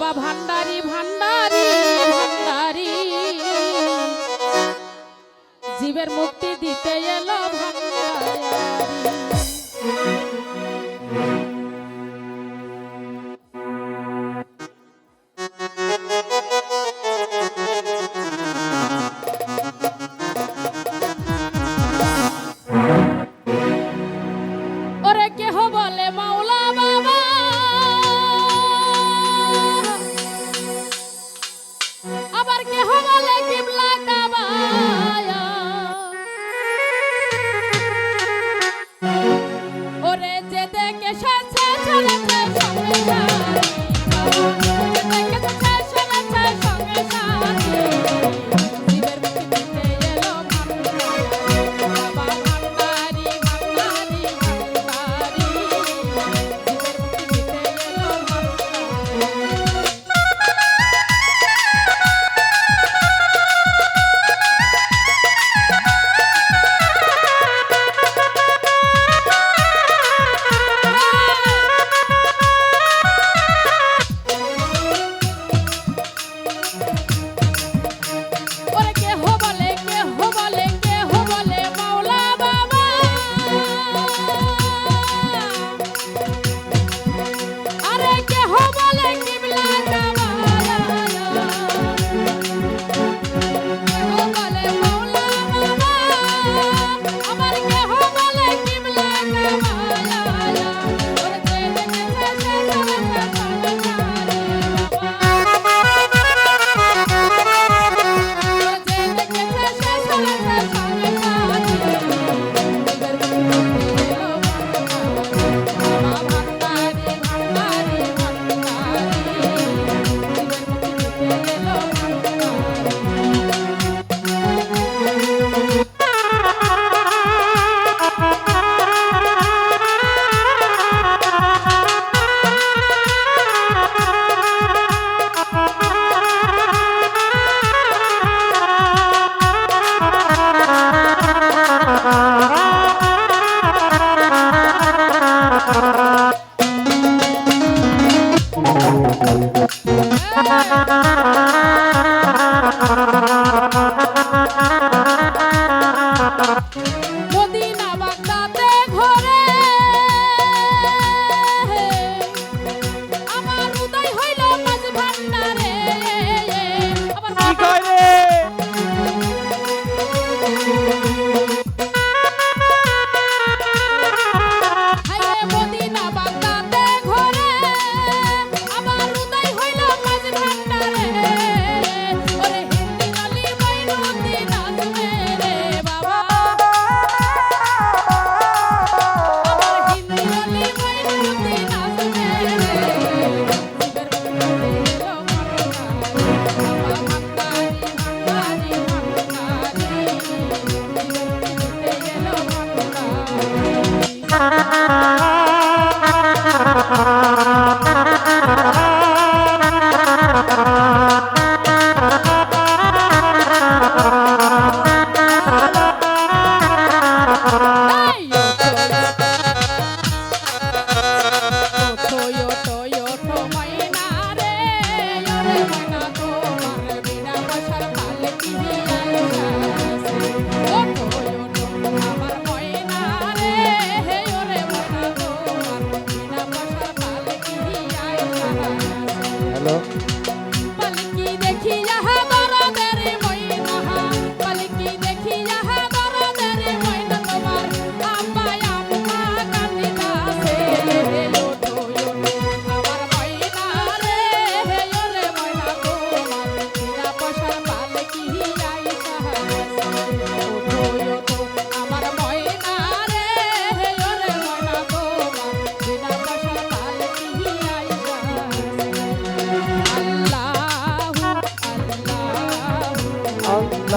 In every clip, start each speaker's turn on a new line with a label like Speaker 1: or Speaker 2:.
Speaker 1: বাবা ভান্ডারি ভান্ডারি ভান্ডারি। জীবের মুক্তি দিতে এলো ভান্ডারি। Darling.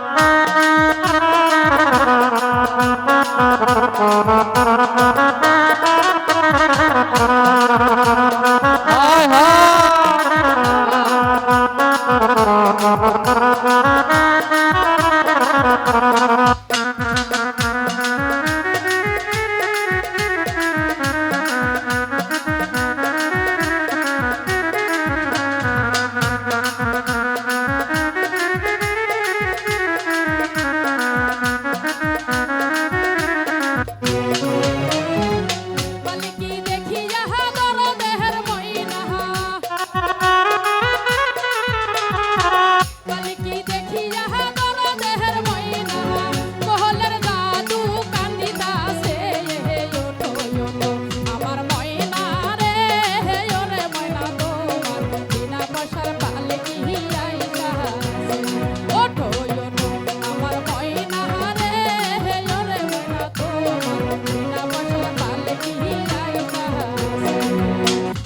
Speaker 1: Bye.